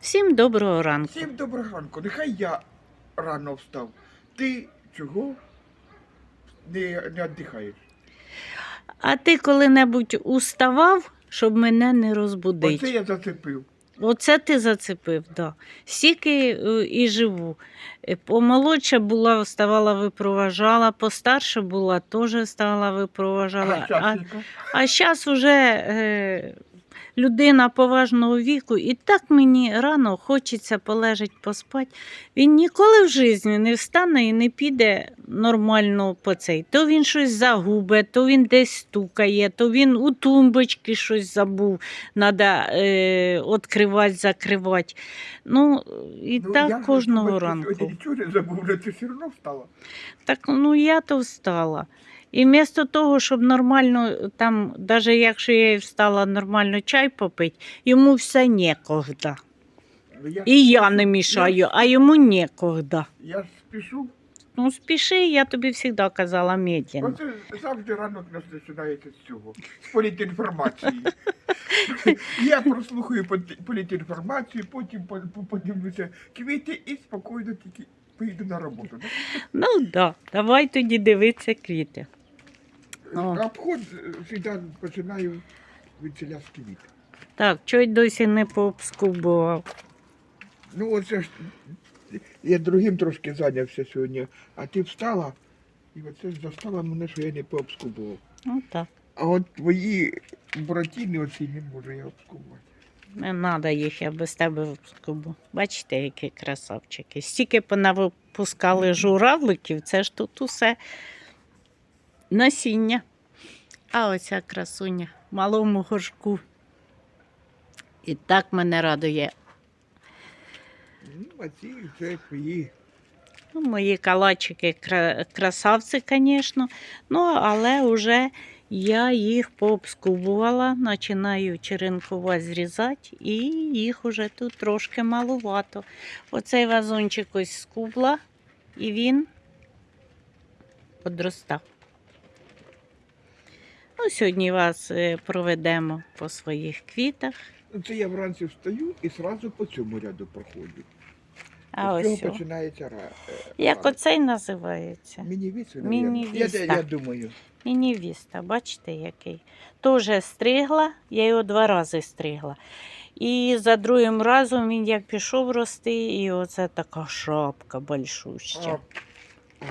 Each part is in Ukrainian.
Всім доброго ранку. Всім доброго ранку. Нехай я рано встав. Ти чого не, не віддихаєш? А ти коли-небудь уставав, щоб мене не розбудити? Оце я зацепив. Оце ти зацепив, да. Стільки е, і живу. Е, Помолодша була, вставала, випроважала, постарша була, теж вставала, випроважала. А щас А, а зараз уже е, людина поважного віку, і так мені рано хочеться полежать поспати. Він ніколи в житті не встане і не піде нормально по цей. То він щось загубе, то він десь стукає, то він у тумбочці щось забув, треба е, відкривати, закривати. Ну, і Ну, так я кожного ранку. Сьогодні нічого не забув, але ти все одно встала. Так ну я то встала. І вмісто того, щоб нормально, там, навіть якщо я і встала нормально чай попити, йому все нікогда. Ну, я, І я не мішаю, а йому нікогда. я спішу. Ну, спіши, я тобі завжди казала медленно. Оце завжди ранок нас починається з цього, з політінформації. я прослухаю політінформацію, потім по- по- подивлюся квіти і спокійно тільки поїду на роботу. Ну так, да. давай тоді дивитися квіти. О. Обход завжди починаю від ціля з. Так, чого й досі не пообскубував. Ну, оце ж я другим трошки зайнявся сьогодні, а ти встала, і оце ж застала мене, що я не пообскубував. Ну так. А от твої буратіни оці не можу я обскубувати. Не треба їх, я без тебе обскубу. Бачите, які красавчики. Стільки понавипускали журавликів, це ж тут усе насіння. А оця красуня в малому горшку. І так мене радує. Ну, а ці вже твої. Ну, мої калачики красавці, звісно. Ну, але вже я їх пообскубувала, починаю черенкувати, зрізати, і їх вже тут трошки малувато. Оцей вазончик ось скубла, і він подростав. Ну, сьогодні вас е, проведемо по своїх квітах. Це я вранці встаю і одразу по цьому ряду проходжу. А З цього починається ра. е, Як оцей називається? Міні-віс, я, Міні-віс, я, я, думаю. І невіста, бачите, який. Тоже стригла, я його два рази стригла. І за другим разом він як пішов рости, і оце така шапка А, большуща.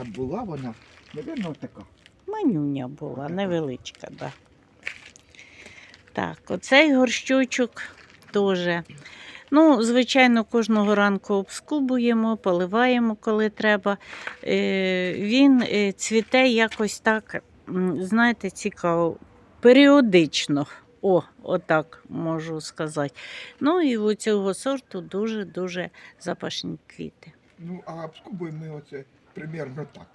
а була вона, напевно, така. Манюня була, невеличка, да. Так, оцей горщочок теж. Ну, звичайно, кожного ранку обскубуємо, поливаємо, коли треба. Е, він е, цвіте якось так, знаєте, цікаво, періодично. О, отак можу сказати. Ну і у цього сорту дуже-дуже запашні квіти. Ну, а обскубуємо ми оце примерно так.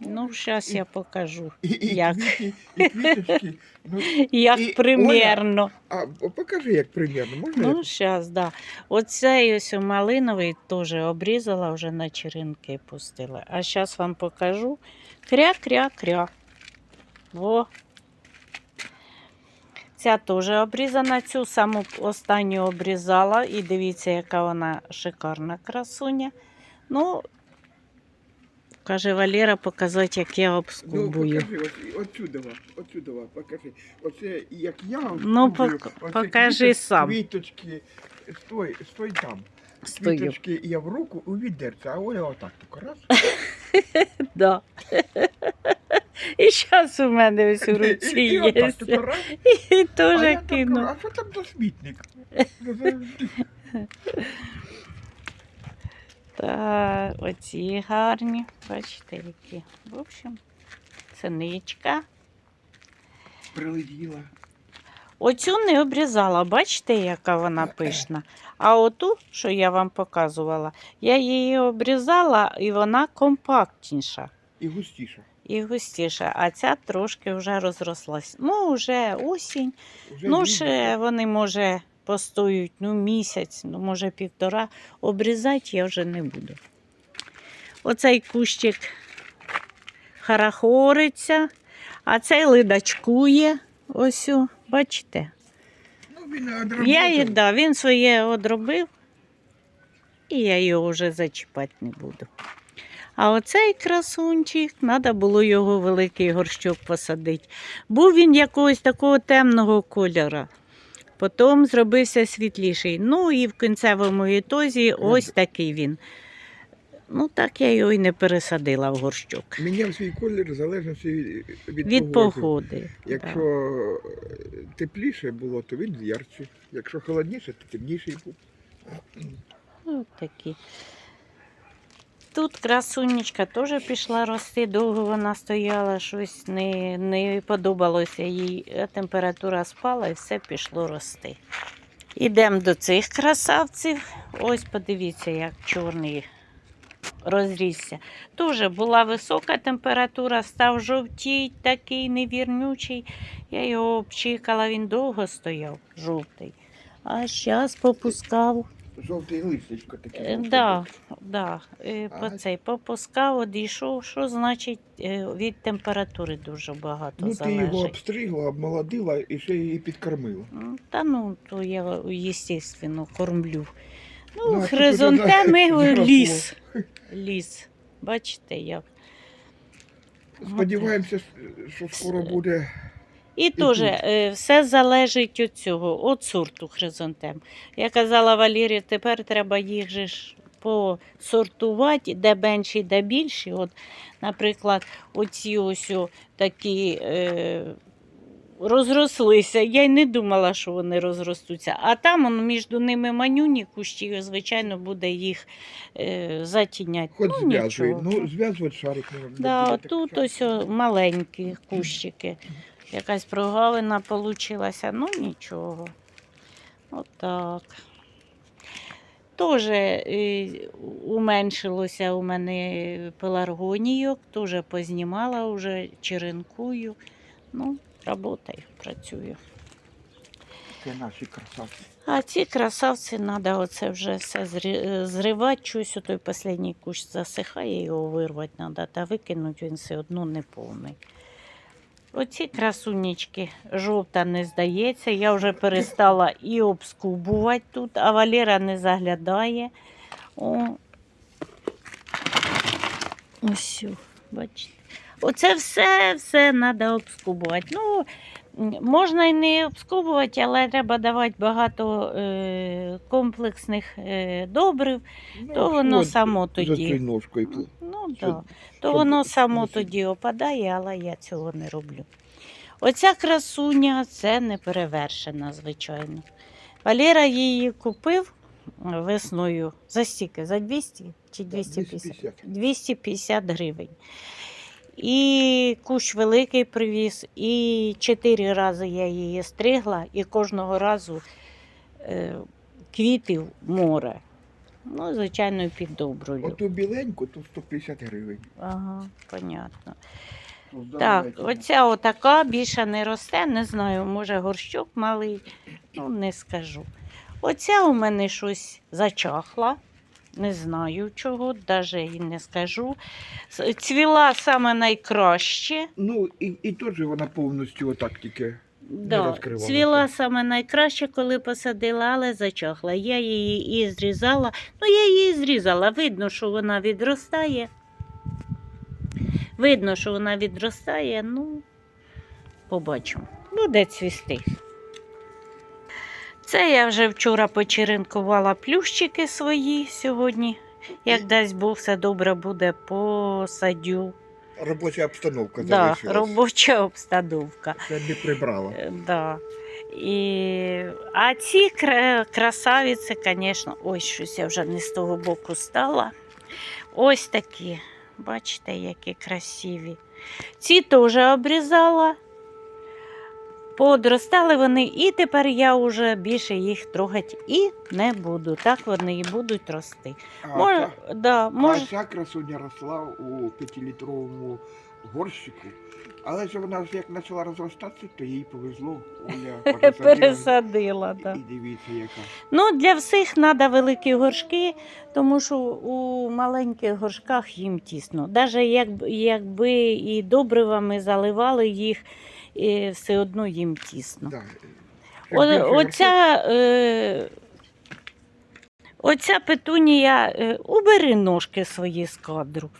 Ну, зараз я покажу, і, і, як. Квіти, і квіточки. Ну, як І, примірно. а покажи, як примерно. Можна? Ну, зараз, да. Оцей ось малиновий теж обрізала, вже на черенки пустила. А зараз вам покажу. Кря-кря-кря. Во. Ця теж обрізана, цю саму останню обрізала. І дивіться, яка вона шикарна красуня. Ну, каже Валера, показати, як я Ну, обскубую. покажи, отсюдова, отсюдова, покажи. Оце як я Ну, пок- оце покажи квіточ- сам. Квіточки, стой, стой там. Стою. Квіточки я в руку у відерце, а Оля отак тільки раз. Да. І зараз у мене ось у руці і, і є. отак тільки раз. І А теж кину. А що там за смітник? Та оці гарні. Бачите, які. В общем, синичка. Прилетіла. Оцю не обрізала, бачите, яка вона пишна. А оту, що я вам показувала, я її обрізала і вона компактніша. І густіша. І густіша, а ця трошки вже розрослась. Ну, вже осінь. Вже Ну, ще вони, може, постоють ну, місяць, ну, може, півтора. Обрізати я вже не буду. Оцей кущик харахориться, а цей лидачкує. Ось, бачите? Ну, він. Я, її- да, він своє одробив. І я його вже зачіпати не буду. А оцей красунчик, треба було його великий горщок посадити. Був він якогось такого темного кольора. Потім зробився світліший. Ну і в кінцевому ітозі ось такий він. Ну, так я його і не пересадила в горщок. Міняв свій колір в залежності від, від, Від погоди. погоди. Якщо так. тепліше було, то він ярче. Якщо холодніше, то темніший був. Ось такі. Тут красунечка теж пішла рости, довго вона стояла, щось не, не подобалося їй. Температура спала і все пішло рости. Ідемо до цих красавців. Ось подивіться, як чорний розрісся. Дуже була висока температура, став жовтій, такий невірнючий. Я його обчикала, він довго стояв, жовтий. А зараз попускав. Жовтий листечко таке. Е. Да, да. е, по Ага. цей попускав, одійшов. Що значить е, від температури дуже багато Ну, ти залежить. його обстригла, обмолодила і ще її підкормила. М, Та ну, то я, звісно, кормлю. Ну, Ну, а хризантеми заросло. ліс. Ліс. Бачите, як. Сподіваємося, що скоро буде. І теж е, все залежить від цього, від сорту хризантем. Я казала Валірі, тепер треба їх же ж посортувати, де менші, де більші. От, наприклад, оці ось такі е, розрослися. Я й не думала, що вони розростуться. А там он, між ними манюні кущі, звичайно, буде їх е, затіняти. Хоч ну, нічого. Ну, зв'язувати шарик Да, тут ось о, маленькі кущики. Якась прогалина получилася, ну нічого. Отак. Теж е, уменшилося у мене пеларгонійок, теж познімала, вже черенкую. Ну, работаю, працюю. Це наші красавці. А ці красавці треба оце вже все е, зривати. Щось той останній кущ засихає, його вирвати треба, та викинути він все одно не повний. Оці красунечки жовта не здається. Я вже перестала і обскубувати тут, а Валера не заглядає. О. Ось, бачите. Оце все, все треба обскубувати. Ну, можна і не обскубувати, але треба давати багато е, комплексних е, добрив, Ну, то воно от само тоді. ножкою. Ну, Щоб- да. То воно само носити. тоді опадає, але я цього не роблю. Оця красуня це не перевершена, звичайно. Валера її купив весною за стільки? За 200 чи 250? 250. 250 гривень. І кущ великий привіз, і чотири рази я її стригла, і кожного разу е, квітів море. Ну, звичайно, піддобрую. Оту біленьку, то 150 гривень. Ага, понятно. Ну, Так, здоровецька. оця отака більше не росте, не знаю, може горщок малий, ну не скажу. Оця у мене щось зачахла, не знаю чого, навіть і не скажу. Цвіла саме найкраще. Ну, і, і теж вона повністю отак тільки. Да, розкривалася. цвіла саме найкраще, коли посадила, але зачахла. Я її і зрізала. Ну, я її зрізала. Видно, що вона відростає. Видно, що вона відростає, ну, побачимо. Буде цвісти. Це я вже вчора почеренкувала плющики свої сьогодні. Як дасть Бог, все добре буде, посадю. Робоча обстановка Да, робоча обстановка. Це не прибрала. Е, Да. І... А ці кра- красавиці, звісно, ось щось я вже не з того боку стала. Ось такі. Бачите, які красиві. Ці теж обрізала. Подростали вони, і тепер я вже більше їх трогати і не буду. Так вони і будуть рости. А, Мож... ця, Да, мож... а ця красуня росла у п'ятилітровому горщику. Але ж вона ж як почала розростатися, то їй повезло. Оля пересадила. пересадила. Да. І дивіться, яка. Ну, для всіх треба великі горшки, тому що у маленьких горшках їм тісно. Навіть як, якби і добривами заливали їх, і все одно їм тісно. Да. О, оця, е, Оця петунія, е, убери ножки свої з кадру.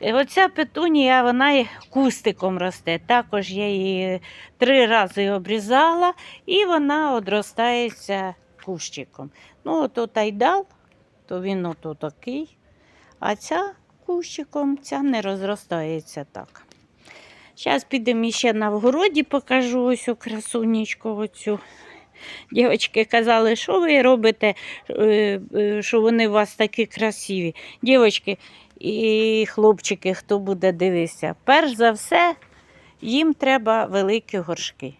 Е, Оця петунія, вона і кустиком росте. Також я її три рази обрізала, і вона одростається кущиком. Ну, ото тайдал, то він ото такий, а ця кущиком ця не розростається так. Зараз підемо ще на вгороді, покажу ось у красунечку оцю. Дівчатки казали, що ви робите, е, е, що вони у вас такі красиві. Дівчатки і хлопчики, хто буде дивитися, перш за все, їм треба великі горшки.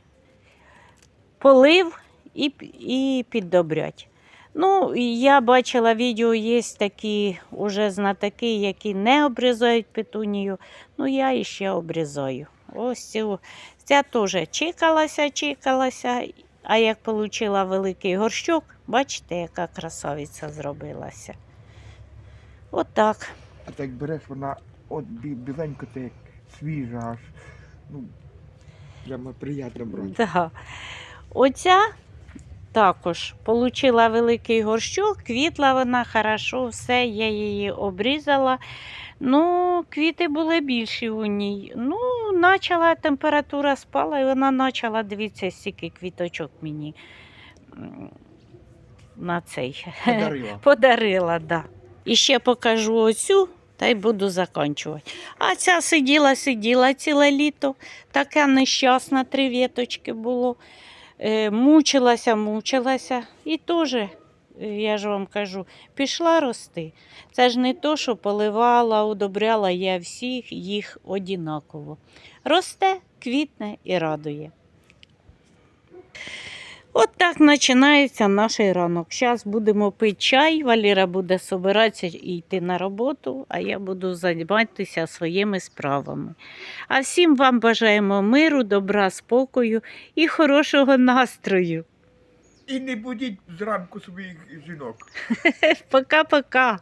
Полив і, і піддобрять. Ну, я бачила відео, є такі уже знатоки, які не обрізають петунію. Ну, я іще обрізаю. Ось цю, ця теж чекалася, чекалася, а як отримала великий горщок, бачите, яка красавиця зробилася. Отак. А так береш вона от біленько, як свіжа аж. Ну, прямо приємно брати. Да. Оця також отримала великий горщок, квітла вона хорошо, все, я її обрізала. Ну, квіти були більші у ній. Ну, почала температура спала, і вона почала, дивіться, стільки квіточок мені на цей. Подарила. Подарила, да. І ще покажу оцю, та й буду закінчувати. А ця сиділа, сиділа ціле літо, така нещасна, три віточки було. Е, мучилася, мучилася. І теж, е, я ж вам кажу, пішла рости. Це ж не то, що поливала, удобряла я всіх їх однаково. Росте, квітне і радує. От так починається наш ранок. Зараз будемо пити чай, Валіра буде збиратися і йти на роботу, а я буду займатися своїми справами. А всім вам бажаємо миру, добра, спокою і хорошого настрою. І не будіть зранку своїх жінок. Пока-пока.